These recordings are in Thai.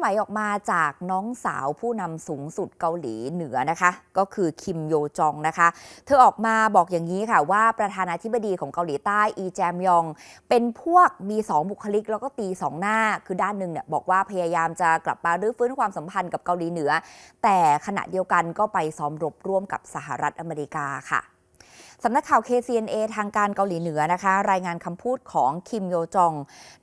ไหวออกมาจากน้องสาวผู้นำสูงสุดเกาหลีเหนือนะคะ ก็คือคิมโยจองนะคะ เธอออกมาบอกอย่างนี้ค่ะว่าประธานาธิบดีของเกาหลีใต้อีแจมยอง เป็นพวกมี 2 บุคลิกแล้วก็ตี 2 หน้า คือด้านหนึ่งเนี่ยบอกว่าพยายามจะกลับมารื้อฟื้นความสัมพันธ์กับเกาหลีเหนือ แต่ขณะเดียวกันก็ไปซ้อมรบร่วมกับสหรัฐอเมริกาค่ะ สำนักข่าว KCNA ทางการเกาหลีเหนือนะคะ รายงานคำพูดของคิมโยจอง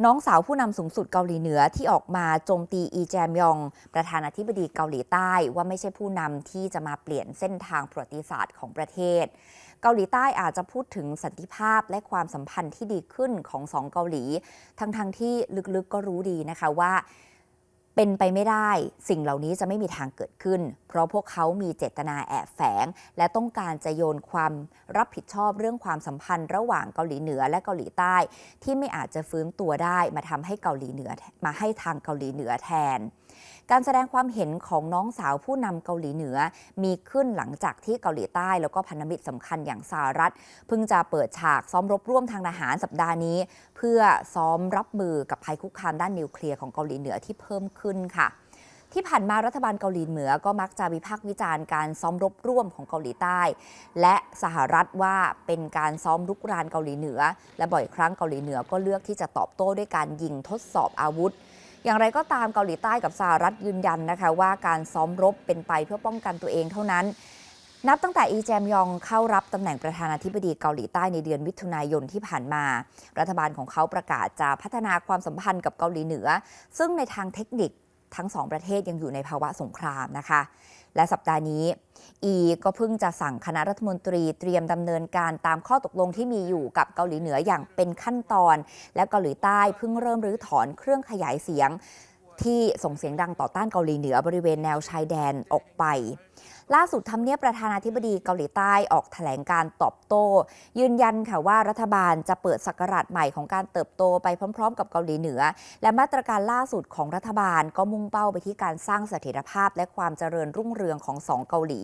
น้องสาวผู้นำสูงสุดเกาหลีเหนือที่ออกมาโจมตีอีแจมยอง ประธานาธิบดีเกาหลีใต้ว่าไม่ใช่ผู้นำที่จะมาเปลี่ยนเส้นทางประวัติศาสตร์ของประเทศ เกาหลีใต้อาจจะพูดถึงสันติภาพและความสัมพันธ์ที่ดีขึ้นของสองเกาหลี ทั้งๆทที่ลึกๆก็รู้ดีนะคะว่า เป็นไปไม่ได้สิ่งเหล่านี้จะไม่มีทางเกิดขึ้น เพราะพวกเขามีเจตนาแอบแฝง และต้องการจะโยนความรับผิดชอบเรื่องความสัมพันธ์ระหว่างเกาหลีเหนือและเกาหลีใต้ ที่ไม่อาจจะฟื้นตัวได้มาทำให้เกาหลีเหนือมาให้ทางเกาหลีเหนือแทน การแสดงความเห็นของน้องสาวผู้นำเกาหลีเหนือ มีขึ้นหลังจากที่เกาหลีใต้แล้วก็พันธมิตรสำคัญอย่างสหรัฐเพิ่งจะเปิดฉากซ้อมรบร่วมทางทหารสัปดาห์นี้ เพื่อซ้อมรับมือกับภัยคุกคามด้านนิวเคลียร์ของเกาหลีเหนือที่เพิ่มขึ้นค่ะ ที่ผ่านมารัฐบาลเกาหลีเหนือก็มักจะวิพากษ์วิจารณ์การซ้อมรบร่วมของเกาหลีใต้ และสหรัฐว่าเป็นการซ้อมรุกรานเกาหลีเหนือ และบ่อยครั้งเกาหลีเหนือก็เลือกที่จะตอบโต้ด้วยการยิงทดสอบอาวุธอย่างไรก็ตามเกาหลีใต้กับสหรัฐยืนยันนะคะว่าการซ้อมรบเป็นไปเพื่อป้องกันตัวเองเท่านั้น นับตั้งแต่อีแจมยองเข้ารับตำแหน่งประธานาธิบดีเกาหลีใต้ในเดือนมิถุนายนที่ผ่านมา รัฐบาลของเขาประกาศจะพัฒนาความสัมพันธ์กับเกาหลีเหนือ ซึ่งในทางเทคนิคทั้งสองประเทศยังอยู่ในภาวะสงครามนะคะ และสัปดาห์นี้ อีก็เพิ่งจะสั่งคณะรัฐมนตรีเตรียมดำเนินการตามข้อตกลงที่มีอยู่กับเกาหลีเหนืออย่างเป็นขั้นตอน และเกาหลีใต้เพิ่งเริ่มรื้อถอนเครื่องขยายเสียง ที่ส่งเสียงดังต่อต้านเกาหลีเหนือบริเวณแนวชายแดนออกไป ล่าสุดทำเนียบประธานาธิบดีเกาหลีใต้ออกแถลงการตอบโต้ ยืนยันค่ะว่ารัฐบาลจะเปิดศักราชใหม่ของการเติบโตไปพร้อม ๆ กับเกาหลีเหนือ และมาตรการล่าสุดของรัฐบาลก็มุ่งเป้าไปที่การสร้างเสถียรภาพและความเจริญรุ่งเรืองของสองเกาหลี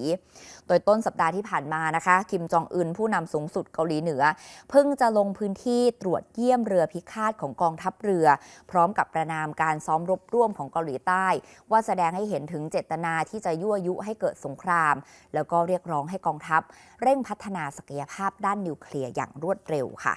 โดยต้นสัปดาห์ที่ผ่านมานะคะคิมจองอึนผู้นำสูงสุดเกาหลีเหนือ เพิ่งจะลงพื้นที่ตรวจเยี่ยมเรือพิฆาตของกองทัพเรือ พร้อมกับประนามการซ้อมรบร่วมของเกาหลีใต้ ว่าแสดงให้เห็นถึงเจตนาที่จะยั่วยุให้เกิดสงคราม แล้วก็เรียกร้องให้กองทัพ เร่งพัฒนาศักยภาพด้านนิวเคลียร์อย่างรวดเร็วค่ะ